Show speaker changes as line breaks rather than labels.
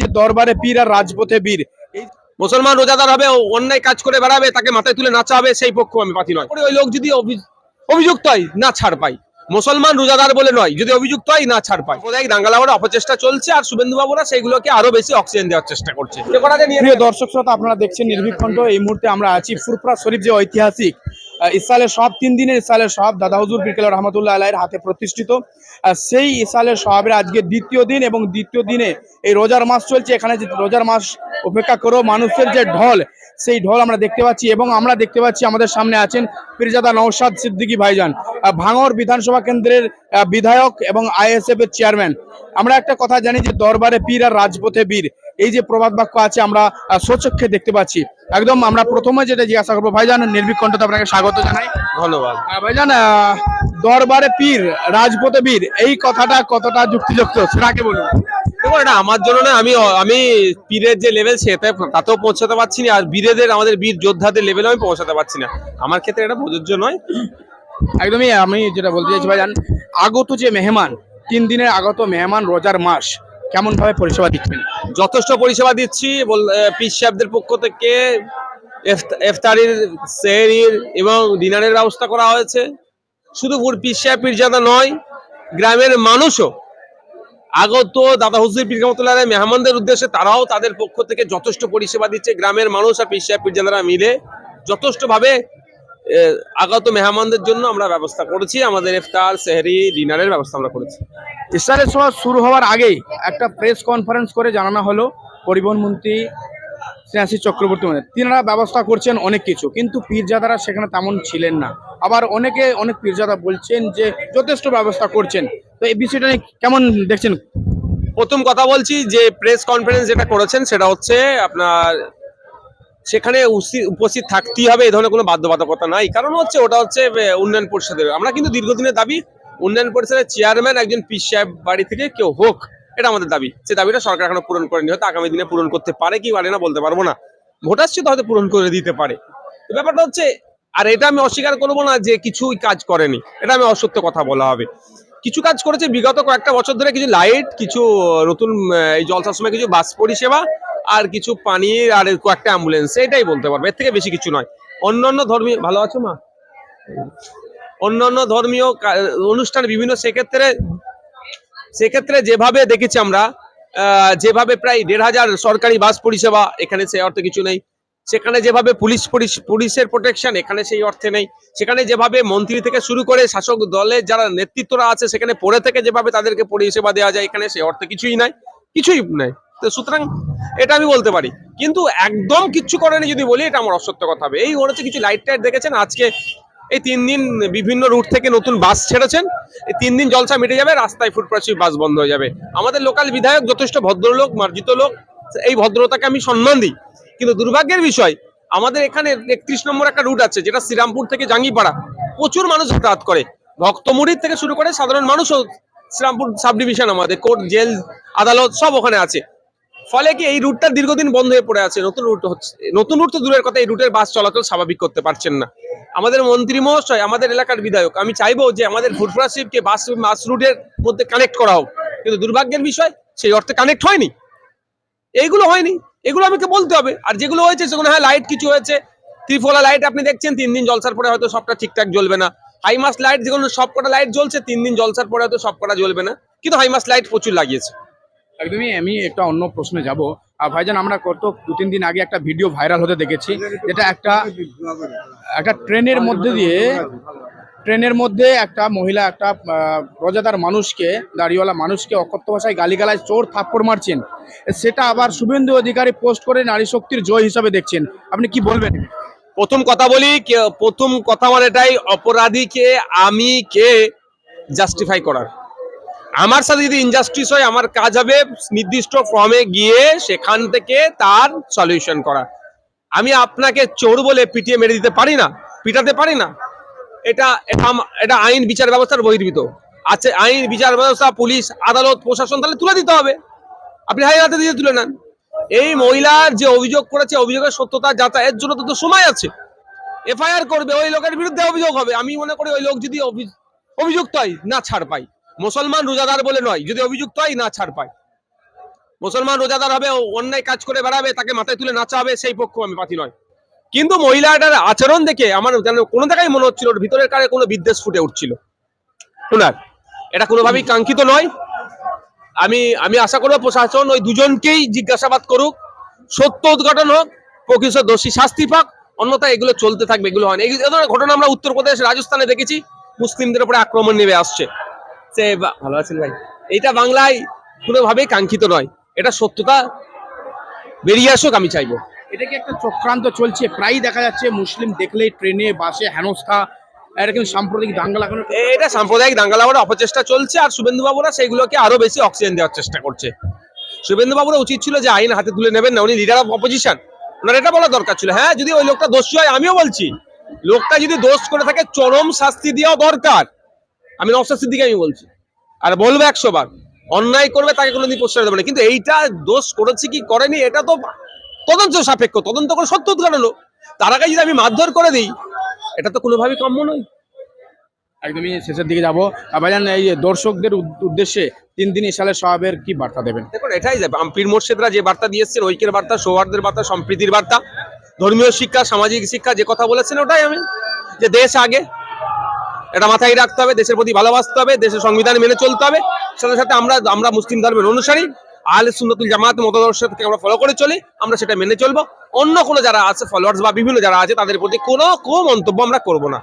যে দরবারে পীর আর রাজপথে বীর
মুসলমান রোজাদার হবে অন্যায় কাজ করে বেড়াবে, তাকে মাথায় তুলে নাচা হবে সেই পক্ষ আমি পাতি নয়। ওই লোক যদি অভিযুক্ত হয়, না ছাড় পাই মুসলমান রোজাদার বলে নয়, যদি অভিযুক্ত হয়, না ছাড় পাই সাম্প্রদায়িক অপচেষ্টা চলছে, আর শুভেন্দু বাবুরা সেইগুলোকে আরও বেশি অক্সিজেন দেওয়ার চেষ্টা করছে।
দর্শক, শ্রোতা, আপনারা দেখছেন নির্ভীক এই মুহূর্তে আমরা আছি ফুরফুরা শরীফ যে ঐতিহাসিক ইসালের সব, তিন দিনের ইসালের সব, দাদা হুজুর বিকেল রহমতুল্লাহ আলাইয়ের হাতে প্রতিষ্ঠিত। সেই ইসালের সহাবের আজকে দ্বিতীয় দিন এবং দ্বিতীয় দিনে এই রোজার মাস চলছে। এখানে যে রোজার মাস উপেক্ষা করেও মানুষের যে ঢল, সেই ঢল আমরা দেখতে পাচ্ছি এবং আমরা দেখতে পাচ্ছি আমাদের সামনে আছেন পীরজাদা নৌসাদ সিদ্দিকী ভাইজান ভাঙর বিধানসভা কেন্দ্রের বিধায়ক এবং আইএসএফ এর চেয়ারম্যান। আমরা একটা কথা জানি যে দরবারে পীর আর রাজপথে বীর। এই যে প্রবাদ বাক্য আছে আমরা স্বচক্ষে দেখতে পাচ্ছি। একদম আমরা প্রথমে যেটা জিজ্ঞাসা করব ভাইজান নির্ভীক কণ্ঠতে আপনাকে স্বাগত জানাই।
ধন্যবাদ।
ভাইজান দরবারে পীর রাজপথে বীর এই কথাটা কতটা যুক্তিযুক্ত সেটাকে বলুন।
দেখো এটা আমার জন্য না আমি আমি পীরের যে লেভেল সেটা তাতেও পৌঁছাতে পারছি না আর বীরেদের আমাদের বীর যোদ্ধাদের লেভেলে আমি পৌঁছাতে পারছি না। আমার ক্ষেত্রে এটা প্রযোজ্য নয়।
একদমই আমি যেটা বলতে চাইছি ভাইজান আগত যে মেহমান তিন দিনের আগত মেহমান রোজার মাস কেমন ভাবে পরিষেবা দিচ্ছেন?
যথেষ্ট পরিষেবা দিচ্ছি পীর সাহেবদের পক্ষ থেকে এফ- ইফতারির সেহরির এবং ডিনারের ব্যবস্থা করা হয়েছে। শুধু পুর- সাহেব, পীরজাদা নয়, গ্রামের মানুষও আগত দাদা হুজুর পীর মেহমানদের উদ্দেশ্যে তারাও তাদের পক্ষ থেকে যথেষ্ট পরিষেবা দিচ্ছে। গ্রামের মানুষ আর পীর সাহেব, পীরজাদারা মিলে যথেষ্টভাবে আগত মেহমানদের জন্য আমরা ব্যবস্থা করেছি আমাদের ইফতার সেহরি ডিনারের ব্যবস্থা আমরা করেছি।
ইসরায়েলের সভা শুরু হওয়ার আগেই একটা প্রেস কনফারেন্স করে জানানো হলো পরিবহন মন্ত্রী স্নেহাসী চক্রবর্তী মহোদয়। তিনারা ব্যবস্থা করছেন অনেক কিছু কিন্তু পীরজাদারা সেখানে তেমন ছিলেন না। আবার অনেকে অনেক পীরজাদা বলছেন যে যথেষ্ট ব্যবস্থা করছেন। তো এই বিষয়টা নিয়ে কেমন দেখছেন?
প্রথম কথা বলছি যে প্রেস কনফারেন্স যেটা করেছেন সেটা হচ্ছে আপনার সেখানে উপস্থিত থাকতেই হবে এই ধরনের কোনো বাধ্যবাধকতা নাই। কারণ হচ্ছে ওটা হচ্ছে উন্নয়ন পরিষদের। আমরা কিন্তু দীর্ঘদিনের দাবি, উন্নয়ন পরিষদের চেয়ারম্যান একজন পীর সাহেব বাড়ি থেকে কেউ হোক, এটা আমাদের দাবি। সে দাবিটা সরকার এখনও পূরণ করেনি, হয়তো আগামী দিনে পূরণ করতে পারে, কি পারে না বলতে পারব না। ভোটার তো হয়তো পূরণ করে দিতে পারে। ব্যাপারটা হচ্ছে, আর এটা আমি অস্বীকার করব না যে কিছুই কাজ করেনি, এটা আমি অসত্য কথা বলা হবে। কিছু কাজ করেছে, বিগত কয়েকটা বছর ধরে কিছু লাইট, কিছু নতুন এই জলসার সময় কিছু বাস পরিষেবা আর কিছু পানির আর কয়েকটা অ্যাম্বুলেন্স এটাই বলতে পারব। এর থেকে বেশি কিছু নয়। অন্যান্য ধর্মীয়, ভালো আছো মা? অন্যান্য ধর্মীয় অনুষ্ঠান বিভিন্ন সেক্ষেত্রে সেক্ষেত্রে যেভাবে দেখেছি আমরা যেভাবে প্রায় দেড় হাজার সরকারি বাস পরিষেবা, এখানে সেই অর্থে কিছু নেই। সেখানে যেভাবে পুলিশ পুলিশের প্রোটেকশন এখানে সেই অর্থে নেই। সেখানে যেভাবে মন্ত্রী থেকে শুরু করে শাসক দলের যারা নেতৃত্বরা আছে, সেখানে পড়ে থেকে যেভাবে তাদেরকে পরিষেবা দেওয়া যায়, এখানে সেই অর্থে কিছুই নাই। কিছুই নাই। তো সুতরাং এটা আমি বলতে পারি। কিন্তু একদম কিচ্ছু করেনি যদি বলি, এটা আমার অসত্য কথা হবে। এই হচ্ছে কিছু লাইট টাইট দেখেছেন? আজকে এই তিন দিন বিভিন্ন রুট থেকে নতুন বাস ছেড়েছেন। এই তিন দিন জলসা মিটে যাবে, রাস্তায় ফুটপাথি বাস বন্ধ হয়ে যাবে। আমাদের লোকাল বিধায়ক যথেষ্ট ভদ্রলোক, মার্জিত লোক, এই ভদ্রতাকে আমি সম্মান দিই। কিন্তু দুর্ভাগ্যের বিষয়, আমাদের এখানে একত্রিশ নম্বর একটা রুট আছে, যেটা শ্রীরামপুর থেকে জাঙ্গিপাড়া। প্রচুর মানুষ যাতায়াত করে। ভক্তমুড়ির থেকে শুরু করে সাধারণ মানুষও শ্রীরামপুর সাব ডিভিশন আমাদের কোর্ট জেল আদালত সব ওখানে আছে। ফলে কি এই রুটটা দীর্ঘদিন বন্ধ হয়ে পড়ে আছে, নতুন রুট হচ্ছে, নতুন রুট তো দূরের কথা, এই রুটের বাস চলাচল স্বাভাবিক করতে পারছেন না। আমাদের মন্ত্রী মহাশয়, আমাদের এলাকার বিধায়ক, আমি চাইব যে আমাদের ফুটফুরা শিবকে বাস বাস রুটের মধ্যে কানেক্ট করা হোক। কিন্তু দুর্ভাগ্যের বিষয়, সেই অর্থে কানেক্ট হয়নি। এইগুলো হয়নি, এগুলো আমাকে বলতে হবে। আর যেগুলো হয়েছে, সেগুলো হ্যাঁ লাইট কিছু হয়েছে। ত্রিফলা লাইট আপনি দেখছেন, তিন দিন জলসার পরে হয়তো সবটা ঠিকঠাক জ্বলবে না। হাইমাস লাইট যেগুলো সবকটা লাইট জ্বলছে, তিন দিন জলসার পরে হয়তো সবকটা জ্বলবে না। কিন্তু হাইমাস লাইট প্রচুর লাগিয়েছে।
একদমই, আমি একটা অন্য প্রশ্নে যাব। আর ভাইজান, আমরা কত দু, তিন দিন আগে একটা ভিডিও ভাইরাল হতে দেখেছি, যেটা একটা একটা ট্রেনের মধ্যে দিয়ে, ট্রেনের মধ্যে একটা মহিলা, একটা রোজাদার মানুষকে, দাড়িওয়ালা মানুষকে অকথ্য ভাষায় গালিগালায় চোর থাপ্পড় মারছেন। সেটা আবার শুভেন্দু অধিকারী পোস্ট করে নারী শক্তির জয় হিসাবে দেখছেন। আপনি কি বলবেন?
প্রথম কথা বলি প্রথম কথা আমার এটাই অপরাধীকে আমি কে জাস্টিফাই করার। আমার সাথে যদি ইনজাস্টিস হয়, আমার কাজ হবে নির্দিষ্ট ফর্মে গিয়ে সেখান থেকে তার সলিউশন করা। আমি আপনাকে চোর বলে পিটিয়ে মেরে দিতে পারি না? পিটাতে পারি না? এটা এটা আইন বিচার ব্যবস্থার বহির্ভূত। আছে আইন বিচার ব্যবস্থা, পুলিশ, আদালত, প্রশাসন, তাহলে তুলে দিতে হবে। আপনি হাই হাতে দিয়ে তুলে নেন। এই মহিলার যে অভিযোগ করেছে, অভিযোগের সত্যতা যাচাইয়ের জন্য তো সময় আছে। এফআইআর করবে, ওই লোকের বিরুদ্ধে অভিযোগ হবে। আমি মনে করি ওই লোক যদি অভি- অভিযুক্ত হয়, না ছাড় পাই মুসলমান রোজাদার বলে নয়, যদি অভিযুক্ত হয় না ছাড় পায়। মুসলমান রোজাদার হবে অন্যায় কাজ করে বেড়াবে, তাকে মাথায় তুলে নাচা হবে সেই পক্ষ আমি পাতি নয়। কিন্তু মহিলাটার আচরণ দেখে আমার যেন কোনো জায়গায় মনে হচ্ছিল, ওর ভিতরের কারে কোনো বিদ্বেষ ফুটে উঠছিল। শোনার, এটা কোনোভাবেই কাঙ্ক্ষিত নয়। আমি আমি আশা করব প্রশাসন ওই দুজনকেই জিজ্ঞাসাবাদ করুক। সত্য উদ্ঘাটন হোক, প্রকৃত দোষী শাস্তি পাক, অন্যথায় এগুলো চলতে থাকবে, এগুলো হয় না। এই ধরনের ঘটনা আমরা উত্তরপ্রদেশ, রাজস্থানে দেখেছি, মুসলিমদের উপরে আক্রমণ নেমে আসছে। বা- ভালো আছেন ভাই? এটা বাংলায় কোনোভাবেই কাঙ্ক্ষিত নয়। এটা সত্যতা বেরিয়ে আসুক আমি চাইব।
এটা কি একটা চক্রান্ত চলছে? প্রায়ই দেখা যাচ্ছে মুসলিম দেখলেই ট্রেনে বাসে হেনস্থা কিন্তু সাম্প্রদায়িক দাঙ্গা লাগানোর
এ- এটা সাম্প্রদায়িক দাঙ্গা লাগানোর অপচেষ্টা চলছে আর শুভেন্দু বাবুরা সেইগুলোকে আরও বেশি অক্সিজেন দেওয়ার চেষ্টা করছে। শুভেন্দু বাবুরা উচিত ছিল যে আইন হাতে তুলে নেবেন না উনি লিডার অফ অপোজিশন ওনার এটা বলা দরকার ছিল। হ্যাঁ যদি ওই লোকটা দোষী হয় আমিও বলছি লোকটা যদি দোষ করে থাকে চরম শাস্তি দেওয়া দরকার। আমি নকশা সিদ্দিকে আমি বলছি। আর বলব একশো বার অন্যায় করবে তাকে কোনোদিন প্রশ্রয় দেবে না। কিন্তু এইটা দোষ করেছে কি করেনি এটা তো তদন্ত সাপেক্ষ। তদন্ত করে সত্য উদ্ঘাটন। তার আগে যদি আমি মারধর করে দিই এটা তো কোনোভাবেই কাম্য নয়।
একদমই শেষের দিকে যাব। ভাইজান এই দর্শকদের উদ্দেশ্যে তিন দিন ইসালের সাহাবের কি বার্তা দেবেন?
দেখুন এটাই যাবে পীর মোর্শেদরা যে বার্তা দিয়ে এসছেন ঐক্যের বার্তা সৌহার্দের বার্তা সম্প্রীতির বার্তা ধর্মীয় শিক্ষা সামাজিক শিক্ষা যে কথা বলেছেন ওটাই আমি। যে দেশ আগে এটা মাথায় রাখতে হবে, দেশের প্রতি ভালোবাসতে হবে, দেশের সংবিধান মেনে চলতে হবে। সাথে সাথে আমরা আমরা মুসলিম ধর্মের অনুসারী, আহলে সুন্নতুল জামাত মতাদর্শ থেকে আমরা ফলো করে চলি, আমরা সেটা মেনে চলবো। অন্য কোনো যারা আছে ফলোয়ার্স বা বিভিন্ন যারা আছে, তাদের প্রতি কোনো কোনো মন্তব্য আমরা করব না।